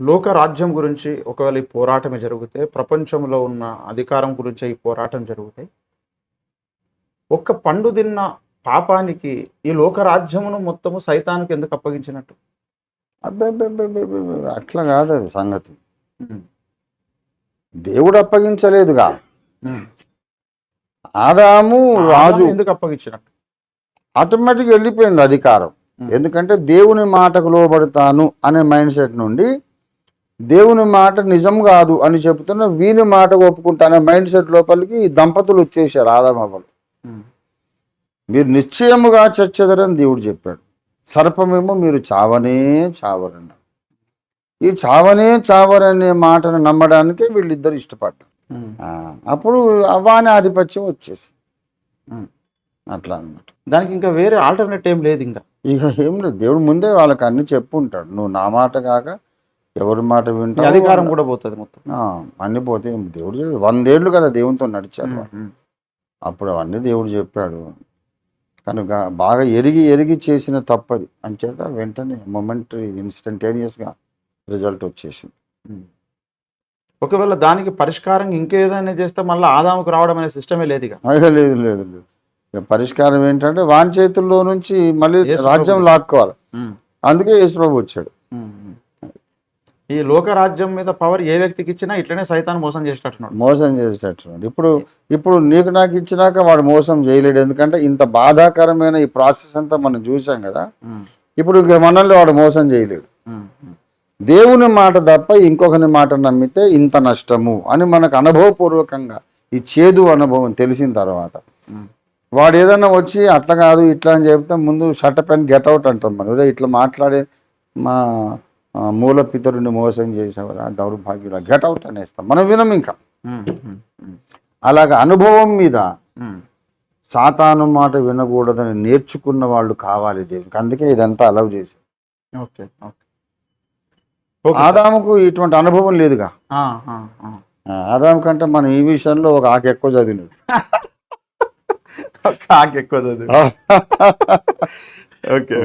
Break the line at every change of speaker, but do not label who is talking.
లోక రాజ్యం గురించి ఒకవేళ ఈ పోరాటమే జరిగితే ప్రపంచంలో ఉన్న అధికారం గురించి ఈ పోరాటం జరిగితే ఒక్క పండు తిన్న పాపానికి ఈ లోక రాజ్యమును మొత్తము సైతానికి ఎందుకు అప్పగించినట్టు?
అట్లా కాదు అది సంగతి. దేవుడు అప్పగించలేదుగా. ఆదాము రాజు
ఎందుకు అప్పగించినట్టు?
ఆటోమేటిక్ వెళ్ళిపోయింది అధికారం. ఎందుకంటే దేవుని మాటకు లోబడతాను అనే మైండ్ సెట్ నుండి దేవుని మాట నిజం కాదు అని చెబుతున్న వీని మాట ఒప్పుకుంటానే మైండ్ సెట్ లోపలికి ఈ దంపతులు వచ్చేసారు ఆదామవ్వలు మీరు నిశ్చయముగా చచ్చెదరని దేవుడు చెప్పాడు. సర్పమేమో మీరు చావనే చావరన్నారు. ఈ చావనే చావరనే మాటను నమ్మడానికే వీళ్ళిద్దరు ఇష్టపడ్డారు. అప్పుడు అవ్వాని ఆధిపత్యం వచ్చేసి. అట్లా అన్నమాట.
దానికి ఇంకా వేరే ఆల్టర్నేట్ ఏం లేదు ఇంకా.
ఇక ఏం లేదు. దేవుడు ముందే వాళ్ళకి అన్ని చెప్పు ఉంటాడు నువ్వు నా మాట కాక ఎవరి మాట
ఈ
వింటావు
అధికారం కూడా పోతుంది మొత్తం.
అన్ని పోతే దేవుడు. వందేళ్ళు కదా దేవునితో నడిచారు. అప్పుడు అవన్నీ దేవుడు చెప్పాడు. కనుక బాగా ఎరిగి ఎరిగి చేసిన తప్పది. అంచేత వెంటనే మొమెంటరీ ఇన్స్టంటేనియస్గా రిజల్ట్ వచ్చేసింది.
ఒకవేళ దానికి పరిష్కారం ఇంకేదైనా చేస్తే మళ్ళీ ఆదాముకు రావడం అనే సిస్టమే లేదు
లేదు లేదు లేదు. ఇక పరిష్కారం ఏంటంటే వాని చేతుల్లో నుంచి మళ్ళీ
యేసు
రాజ్యం
ప్రభు.
లాక్కోవాలి. అందుకే యేసుప్రభు వచ్చాడు.
ఈ లోక రాజ్యం మీద పవర్ ఏ వ్యక్తికి ఇచ్చినా ఇట్లనే సైతాన్ని మోసం చేసేటట్టున్నాడు.
మోసం చేసేటట్టున్నాడు. ఇప్పుడు ఇప్పుడు నీకు నాకు ఇచ్చినాక వాడు మోసం చేయలేడు. ఎందుకంటే ఇంత బాధాకరమైన ఈ ప్రాసెస్ అంతా మనం చూసాం కదా. ఇప్పుడు మనల్ని వాడు మోసం చేయలేడు. దేవుని మాట తప్ప ఇంకొకరి మాట నమ్మితే ఇంత నష్టము అని మనకు అనుభవపూర్వకంగా ఈ చేదు అనుభవం తెలిసిన తర్వాత వాడు ఏదన్నా వచ్చి అట్లా కాదు ఇట్లా అని చెప్తే ముందు షట్ పెన్ గెట్ అవుట్ అంటాం మనం. "ఒరేయ్, ఇట్లా మాట్లాడే మా మూల పితరుని మోసం చేసేవారు దౌర్భాగ్యుడు గెట్ అవుట్ అనేస్తాం. మనం వినం ఇంకా. అలాగ అనుభవం మీద సాతాను మాట వినకూడదని నేర్చుకున్న వాళ్ళు కావాలి దేవునికి. అందుకే ఇదంతా అలవ్ చేశారు.
Okay okay.
ఆదాముకు ఇటువంటి అనుభవం లేదుగా. ఆదాము కంటే మనం ఈ విషయంలో ఒక ఆకు ఎక్కువ చదివినాడు.
కాకి ఎక్కువ చదువు. ఓకే.